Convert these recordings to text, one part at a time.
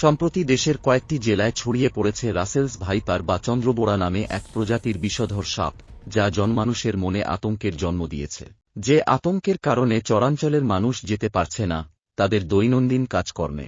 সম্প্রতি দেশের কয়েকটি জেলায় ছড়িয়ে পড়েছে রাসেলস ভাইপার বা চন্দ্রবোড়া নামে এক প্রজাতির বিষধর সাপ, যা জনমানুষের মনে আতঙ্কের জন্ম দিয়েছে। যে আতঙ্কের কারণে চরাঞ্চলের মানুষ যেতে পারছে না, তাদের দৈনন্দিন কাজকর্মে।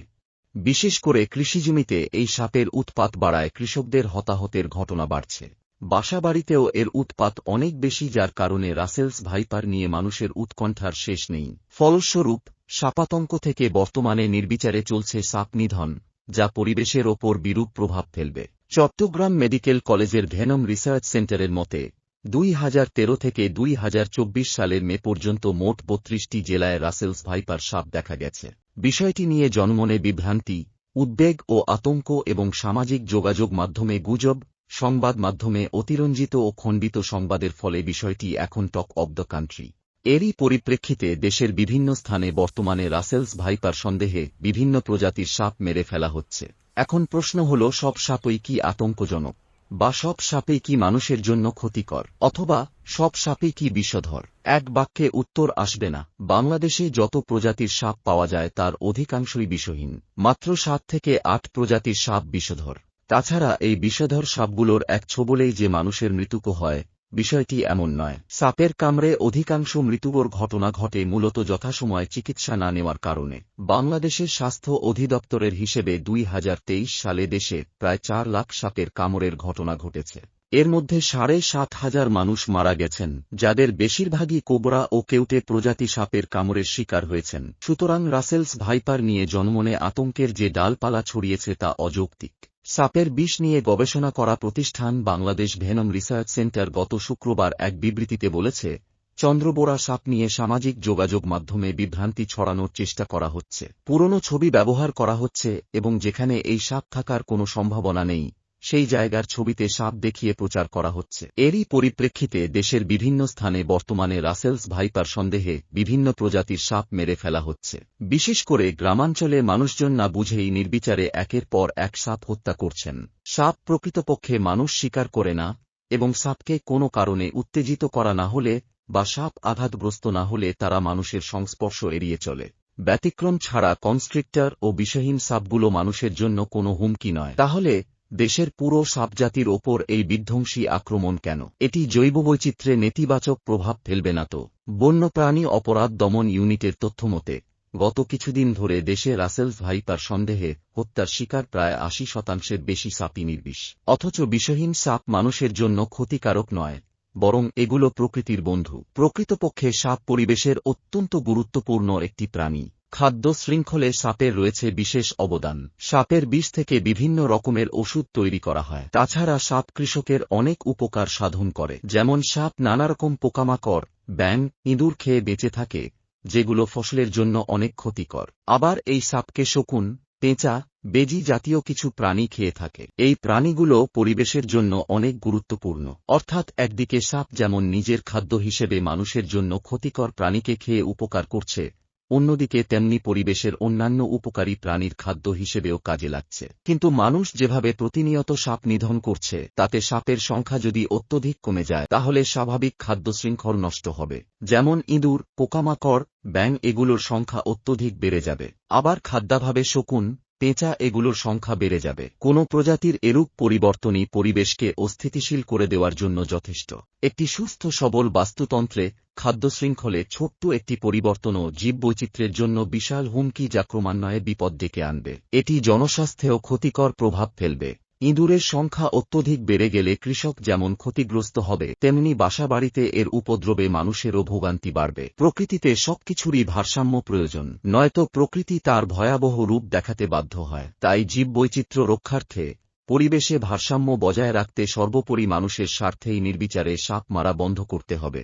বিশেষ করে কৃষিজমিতে এই সাপের উৎপাত বাড়ায় কৃষকদের হতাহতের ঘটনা বাড়ছে। বাসাবাড়িতেও এর উৎপাত অনেক বেশি, যার কারণে রাসেলস ভাইপার নিয়ে মানুষের উৎকণ্ঠার শেষ নেই। ফলস্বরূপ, সাপাতঙ্ক থেকে বর্তমানে নির্বিচারে চলছে সাপ নিধন। যা পরিবেশের ওপর বিরূপ প্রভাব ফেলবে। চট্টগ্রাম মেডিকেল কলেজের ভেনম রিসার্চ সেন্টারের মতে, দুই হাজার তেরো থেকে দুই হাজার চব্বিশ সালের মে পর্যন্ত মোট বত্রিশটি জেলায় রাসেলস ভাইপার সাপ দেখা গেছে। বিষয়টি নিয়ে জনমনে বিভ্রান্তি, উদ্বেগ ও আতঙ্ক এবং সামাজিক যোগাযোগ মাধ্যমে গুজব, সংবাদ মাধ্যমে অতিরঞ্জিত ও খণ্ডিত সংবাদের ফলে বিষয়টি এখন টক অব দ্য কান্ট্রি। এরই পরিপ্রেক্ষিতে দেশের বিভিন্ন স্থানে বর্তমানে রাসেলস ভাইপার সন্দেহে বিভিন্ন প্রজাতির সাপ মেরে ফেলা হচ্ছে। এখন প্রশ্ন হল, সব সাপই কি আতঙ্কজনক? বা সব সাপেই কি মানুষের জন্য ক্ষতিকর? অথবা, সব সাপেই কি বিষধর? এক বাক্যে উত্তর আসবে না। বাংলাদেশে যত প্রজাতির সাপ পাওয়া যায় তার অধিকাংশই বিষহীন। মাত্র সাত থেকে আট প্রজাতির সাপ বিষধর। তাছাড়া এই বিষধর সাপগুলোর এক ছোবলেই যে মানুষের মৃত্যুকো হয় বিষয়টি এমন নয়। সাপের কামড়ে অধিকাংশ মৃত্যুর ঘটনা ঘটে মূলত যথাসময়ে চিকিৎসা না নেওয়ার কারণে। বাংলাদেশের স্বাস্থ্য অধিদপ্তরের হিসেবে দুই হাজার তেইশ সালে দেশে প্রায় চার লাখ সাপের কামড়ের ঘটনা ঘটেছে। এর মধ্যে সাড়ে সাত হাজার মানুষ মারা গেছেন, যাদের বেশিরভাগই কোবরা ও কেউটে প্রজাতি সাপের কামড়ের শিকার হয়েছেন। সুতরাং রাসেলস ভাইপার নিয়ে জন্মনে আতঙ্কের যে ডালপালা ছড়িয়েছে তা অযৌক্তিক। সাপের বিষ নিয়ে গবেষণা করা প্রতিষ্ঠান বাংলাদেশ ভেনম রিসার্চ সেন্টার গত শুক্রবার এক বিবৃতিতে বলেছে চন্দ্রবোড়া সাপ নিয়ে সামাজিক যোগাযোগ মাধ্যমে বিভ্রান্তি ছড়ানোর চেষ্টা করা হচ্ছে। পুরনো ছবি ব্যবহার করা হচ্ছে এবং যেখানে এই সাপ থাকার কোনো সম্ভাবনা নেই। সেই জায়গার ছবিতে সাপ দেখিয়ে প্রচার করা হচ্ছে। এরই পরিপ্রেক্ষিতে দেশের বিভিন্ন স্থানে বর্তমানে রাসেলস ভাইপার সন্দেহে বিভিন্ন প্রজাতির সাপ মেরে ফেলা হচ্ছে। বিশেষ করে গ্রামাঞ্চলে মানুষজন না বুঝেই নির্বিচারে একের পর এক সাপ হত্যা করছেন। সাপ প্রকৃতপক্ষে মানুষ স্বীকার করে না এবং সাপকে কোনো কারণে উত্তেজিত করা না হলে বা সাপ আঘাতগ্রস্ত না হলে তারা মানুষের সংস্পর্শ এড়িয়ে চলে। ব্যতিক্রম ছাড়া কনস্ট্রিক্টর ও বিষহীন সাপগুলো মানুষের জন্য কোনো হুমকি নয়। তাহলে দেশের পুরো সাপজাতির ওপর এই বিধ্বংসী আক্রমণ কেন? এটি জৈব বৈচিত্র্যে নেতিবাচক প্রভাব ফেলবে না তো? বন্যপ্রাণী অপরাধ দমন ইউনিটের তথ্যমতে গত কিছুদিন ধরে দেশে রাসেলস ভাইপার সন্দেহে হত্যার শিকার প্রায় আশি শতাংশের বেশি সাপই নির্বিষ। অথচ বিষহীন সাপ মানুষের জন্য ক্ষতিকারক নয়, বরং এগুলো প্রকৃতির বন্ধু। প্রকৃতপক্ষে সাপ পরিবেশের অত্যন্ত গুরুত্বপূর্ণ একটি প্রাণী। খাদ্য শৃঙ্খলে সাপের রয়েছে বিশেষ অবদান। সাপের বিষ থেকে বিভিন্ন রকমের ওষুধ তৈরি করা হয়। তাছাড়া সাপ কৃষকের অনেক উপকার সাধন করে। যেমন সাপ নানারকম পোকামাকড় ব্যাং ইঁদুর খেয়ে বেঁচে থাকে, যেগুলো ফসলের জন্য অনেক ক্ষতিকর। আবার এই সাপকে শকুন, পেঁচা, বেজি জাতীয় কিছু প্রাণী খেয়ে থাকে। এই প্রাণীগুলো পরিবেশের জন্য অনেক গুরুত্বপূর্ণ। অর্থাৎ একদিকে সাপ যেমন নিজের খাদ্য হিসেবে মানুষের জন্য ক্ষতিকর প্রাণীকে খেয়ে উপকার করছে অন্যদিকে তেমনি পরিবেশের অন্যান্য উপকারী প্রাণীর খাদ্য হিসেবেও কাজে লাগছে। কিন্তু মানুষ যেভাবে প্রতিনিয়ত সাপ নিধন করছে, তাতে সাপের সংখ্যা যদি অত্যধিক কমে যায়, তাহলে স্বাভাবিক খাদ্য শৃঙ্খল নষ্ট হবে। যেমন ইঁদুর, পোকামাকড় ব্যাং এগুলোর সংখ্যা অত্যধিক বেড়ে যাবে। আবার খাদ্যাভাবে শকুন পেঁচা এগুলোর সংখ্যা বেড়ে যাবে। কোনো প্রজাতির এরূপ পরিবর্তনই পরিবেশকে অস্থিতিশীল করে দেওয়ার জন্য যথেষ্ট। একটি সুস্থ সবল বাস্তুতন্ত্রে খাদ্যশৃঙ্খলে ছোট্ট একটি পরিবর্তনও জীববৈচিত্র্যের জন্য বিশাল হুমকি যা ক্রমান্বয়ে বিপদ ডেকে আনবে। এটি জনস্বাস্থ্যেও ক্ষতিকর প্রভাব ফেলবে। ইঁদুরের সংখ্যা অত্যধিক বেড়ে গেলে কৃষক যেমন ক্ষতিগ্রস্ত হবে, তেমনি বাসাবাড়িতে এর উপদ্রবে মানুষেরও ভোগান্তি বাড়বে। প্রকৃতিতে সবকিছুরই ভারসাম্য প্রয়োজন, নয়তো প্রকৃতি তার ভয়াবহ রূপ দেখাতে বাধ্য হয়। তাই জীববৈচিত্র্য রক্ষার্থে, পরিবেশে ভারসাম্য বজায় রাখতে সর্বোপরি মানুষের স্বার্থেই নির্বিচারে সাপ মারা বন্ধ করতে হবে।